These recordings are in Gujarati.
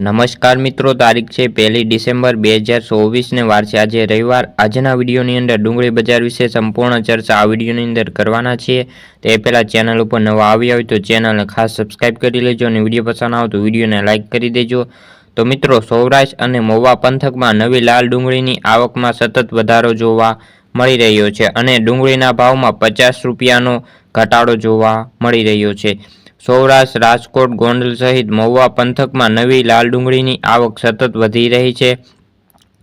નમસ્કાર મિત્રો, તારીખ છે પહેલી ડિસેમ્બર બે હજાર ચોવીસને વાર છે. આજે રવિવાર. આજના વિડીયોની અંદર ડુંગળી બજાર વિશે સંપૂર્ણ ચર્ચા આ વિડીયોની અંદર કરવાના છીએ. તે પહેલાં ચેનલ ઉપર નવા આવ્યા હોય તો ચેનલને ખાસ સબસ્ક્રાઇબ કરી લેજો અને વીડિયો પસંદ આવે તો વિડીયોને લાઇક કરી દેજો. તો મિત્રો, સૌરાષ્ટ્ર અને મોવા પંથકમાં નવી લાલ ડુંગળીની આવકમાં સતત વધારો જોવા મળી રહ્યો છે અને ડુંગળીના ભાવમાં પચાસ રૂપિયાનો ઘટાડો જોવા મળી રહ્યો છે. સૌરાષ્ટ્ર, રાજકોટ, ગોંડલ સહિત મહુવા પંથકમાં નવી લાલ ડુંગળીની આવક સતત વધી રહી છે.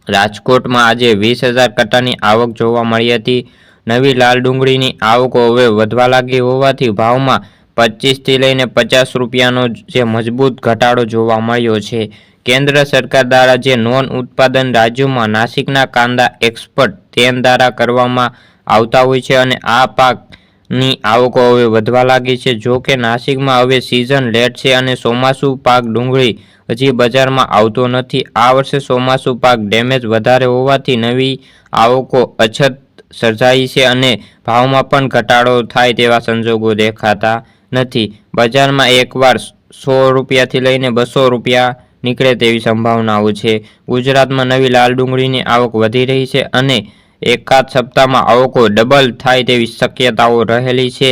રાજકોટમાં આજે વીસ હજાર કટ્ટાની આવક જોવા મળી હતી. નવી લાલ ડુંગળીની આવકો હવે વધવા લાગી હોવાથી ભાવમાં પચીસથી લઈને પચાસ રૂપિયાનો જે મજબૂત ઘટાડો જોવા મળ્યો છે. કેન્દ્ર સરકાર દ્વારા જે નોન ઉત્પાદન રાજ્યોમાં નાસિકના કાંદા એક્સપર્ટ તેમ દ્વારા કરવામાં આવતા હોય છે અને આ પાકની આવકો હવે વધવા લાગી છે. જો કે નાસિકમાં હવે સિઝન લેટ છે અને ચોમાસું પાક ડુંગળી હજી બજારમાં આવતો નથી. આ વર્ષે ચોમાસું પાક ડેમેજ વધારે હોવાથી નવી આવકો અછત સર્જાઈ છે અને ભાવમાં પણ ઘટાડો થાય તેવા સંજોગો દેખાતા નથી. બજારમાં એકવાર સો રૂપિયાથી લઈને બસો રૂપિયા નીકળે તેવી સંભાવનાઓ છે. ગુજરાતમાં નવી લાલ ડુંગળીની આવક વધી રહી છે અને એકાદ સપ્તાહમાં આવકો ડબલ થાય તેવી શક્યતાઓ રહેલી છે.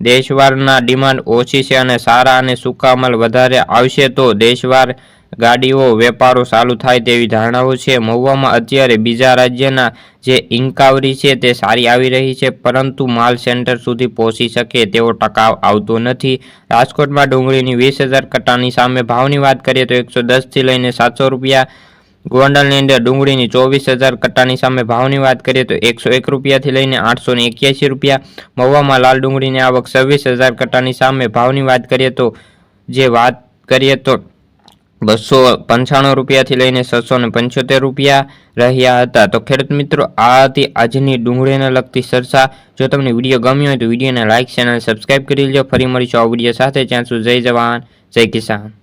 દેશવારના ડિમાન્ડ ઓછી છે અને સારા અને સૂકા અમલ વધારે આવશે તો દેશવાર ગાડીઓ, વેપારો ચાલુ થાય તેવી ધારણાઓ છે. મહુવામાં અત્યારે બીજા રાજ્યના જે ઇન્કાવરી છે તે સારી આવી રહી છે, પરંતુ માલ સેન્ટર સુધી પહોંચી શકે તેવો ટકાવ આવતો નથી. રાજકોટમાં ડુંગળીની વીસ હજાર કટ્ટાની સામે ભાવની વાત કરીએ તો એકસો દસથી લઈને સાતસો રૂપિયા ગોંડલની અંદર ડુંગળીની ચોવીસ હજાર કટ્ટાની સામે ભાવની વાત કરીએ તો એકસો એક રૂપિયાથી લઈને આઠસો ને એક્યાસી રૂપિયા મહુવામાં લાલ ડુંગળીની આવક છવ્વીસ હજાર કટ્ટાની સામે ભાવની વાત કરીએ તો જે વાત કરીએ તો બસો પંચાણું રૂપિયાથી લઈને છસો ને પંચોતેર રૂપિયા રહ્યા હતા. તો ખેડૂત મિત્રો, આ હતી આજની ડુંગળીને લગતી ચર્ચા. જો તમને વીડિયો ગમ્યો હોય તો વિડીયોને લાઇક ચેનલ સબસ્ક્રાઈબ કરી લો ફરી મળીશું આ વીડિયો સાથે. ત્યાં સુધી જય જવાન, જય કિસાન.